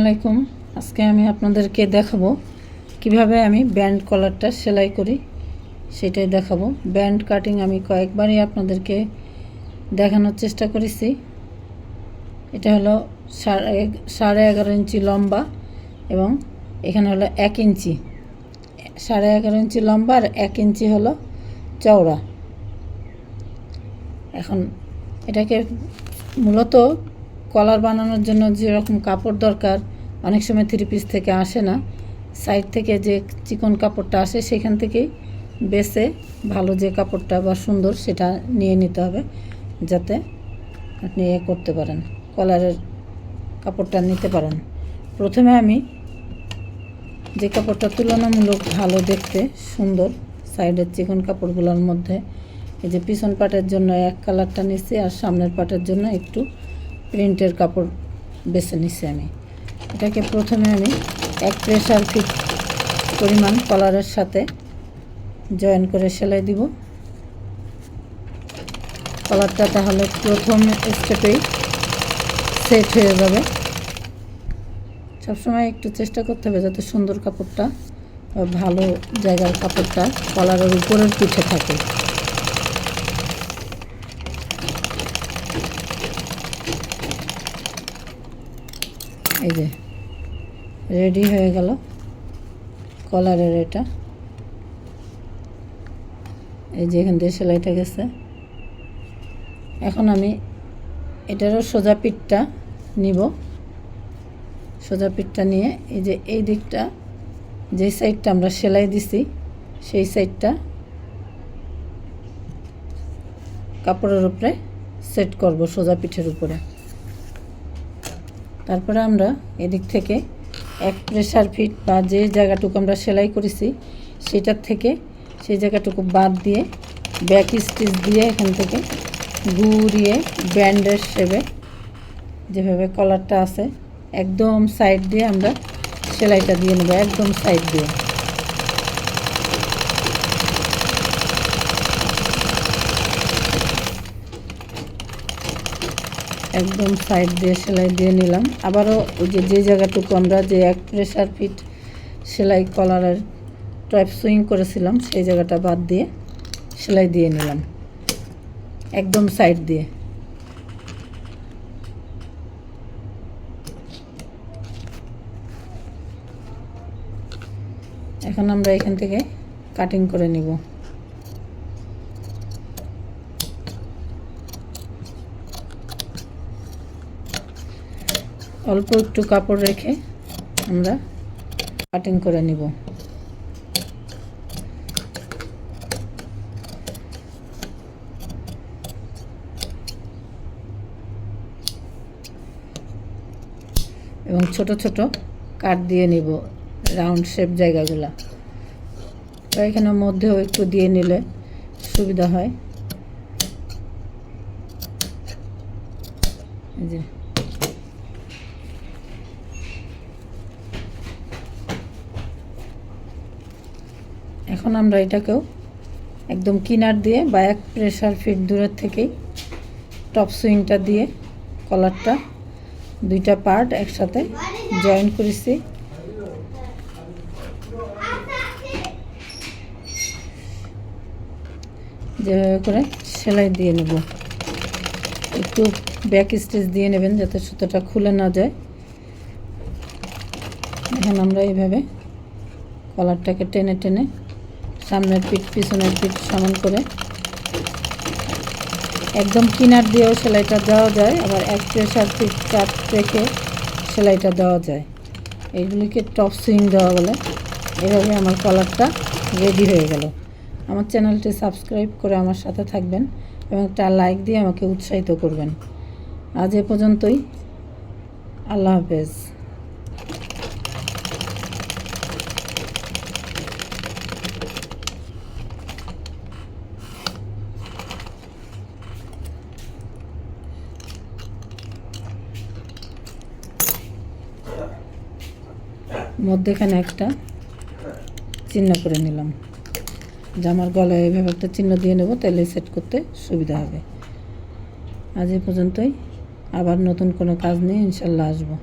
আলাইকুম। আজকে আমি আপনাদেরকে দেখাবো কীভাবে আমি ব্যান্ড কলারটা সেলাই করি, সেটাই দেখাবো। ব্যান্ড কাটিং আমি কয়েকবারই আপনাদেরকে দেখানোর চেষ্টা করেছি। এটা হলো সাড়ে সাড়ে এগারো ইঞ্চি লম্বা এবং এখানে হলো এক ইঞ্চি। সাড়ে এগারো ইঞ্চি লম্বা আর এক ইঞ্চি হলো চওড়া। এখন এটাকে মূলত কলার বানানোর জন্য যেরকম কাপড় দরকার, অনেক সময় থ্রি পিস থেকে আসে না। সাইড থেকে যে চিকন কাপড়টা আসে, সেখান থেকেই বেছে ভালো যে কাপড়টা বা সুন্দর সেটা নিয়ে নিতে হবে, যাতে আপনি এ করতে পারেন কলারের কাপড়টা নিতে পারেন। প্রথমে আমি যে কাপড়টা তুলনামূলক ভালো দেখতে সুন্দর সাইডের চিকন কাপড়গুলোর মধ্যে, এই যে পিছন পাটের জন্য এক কালারটা নিচ্ছি আর সামনের পাটের জন্য একটু প্রিন্টের কাপড় বেছে নিচ্ছি আমি। এটাকে প্রথমে আমি এক প্রেশার ফিট পরিমাণ কলারের সাথে জয়েন করে সেলাই দিব। কলারটা তাহলে প্রথম স্টেপেই সেট হয়ে যাবে। সবসময় একটু চেষ্টা করতে হবে যাতে সুন্দর কাপড়টা ভালো জায়গার কাপড়টা কলারের উপরের পিঠে থাকে। এই যে, রেডি হয়ে গেল কলারের এটা। এই যে এখান দিয়ে সেলাইটা গেছে। এখন আমি এটারও সোজা পিঠটা নিব। সোজা পিঠটা নিয়ে এই যে এই দিকটা, যে সাইডটা আমরা সেলাই দিছি, সেই সাইডটা কাপড়ের উপরে সেট করব সোজা পিঠের উপরে। তারপরে আমরা এদিক থেকে এক প্রেশার ফিট বা যে জায়গাটুকু আমরা সেলাই করেছি, সেটার থেকে সেই জায়গাটুকু বাদ দিয়ে ব্যাক স্টিচ দিয়ে এখান থেকে ঘুরিয়ে ব্যান্ডের সেবে যেভাবে কলারটা আছে, একদম সাইড দিয়ে আমরা সেলাইটা দিয়ে নেব, একদম সাইড দিয়ে। একদম সাইড দিয়ে সেলাই দিয়ে নিলাম। আবারও ওই যে যে জায়গাটুকু আমরা যে এক প্রেশার ফিট সেলাই কলারের টাইপ সুইং করেছিলাম, সেই জায়গাটা বাদ দিয়ে সেলাই দিয়ে নিলাম। একদম সাইড দিয়ে। এখন আমরা এখান থেকে কাটিং করে নিব। অল্প একটু কাপড় রেখে আমরা কাটিং করে নিব। এবং ছোট ছোট কাট দিয়ে নিব রাউন্ড শেপ জায়গাগুলা। তো এখানের মধ্যেও একটু দিয়ে নিলে সুবিধা হয়। যে। এখন আমরা এটাকেও একদম কিনার দিয়ে বা এক প্রেশার ফিট দূরের থেকেই টপ সুইংটা দিয়ে কলারটা দুইটা পার্ট একসাথে জয়েন করেছি। যেভাবে করে সেলাই দিয়ে নেব। একটু ব্যাক স্টিচ দিয়ে নেবেন যাতে সুতোটা খুলে না যায়। এখন আমরা এইভাবে কলারটাকে টেনে টেনে সামনের পিঠ, পিছনের পিঠ সমান করে। একদম কিনার দিয়েও সেলাইটা দেওয়া যায়, আবার এক প্রেশার পিঠ চাপ রেখে সেলাইটা দেওয়া যায়। এইগুলিকে টপ সুইং দেওয়া বলে। এভাবে আমার কলারটা রেডি হয়ে গেল। আমার চ্যানেলটি সাবস্ক্রাইব করে আমার সাথে থাকবেন এবং একটা লাইক দিয়ে আমাকে উৎসাহিত করবেন। আজ এ পর্যন্তই। আল্লাহ হাফেজ। মধ্যেখানে একটা চিহ্ন করে নিলাম। জামার গলায় এভাবে একটা চিহ্ন দিয়ে নেব তাহলে সেট করতে সুবিধা হবে। আজ এ পর্যন্তই। আবার নতুন কোনো কাজ নিয়ে ইনশাল্লাহ আসব।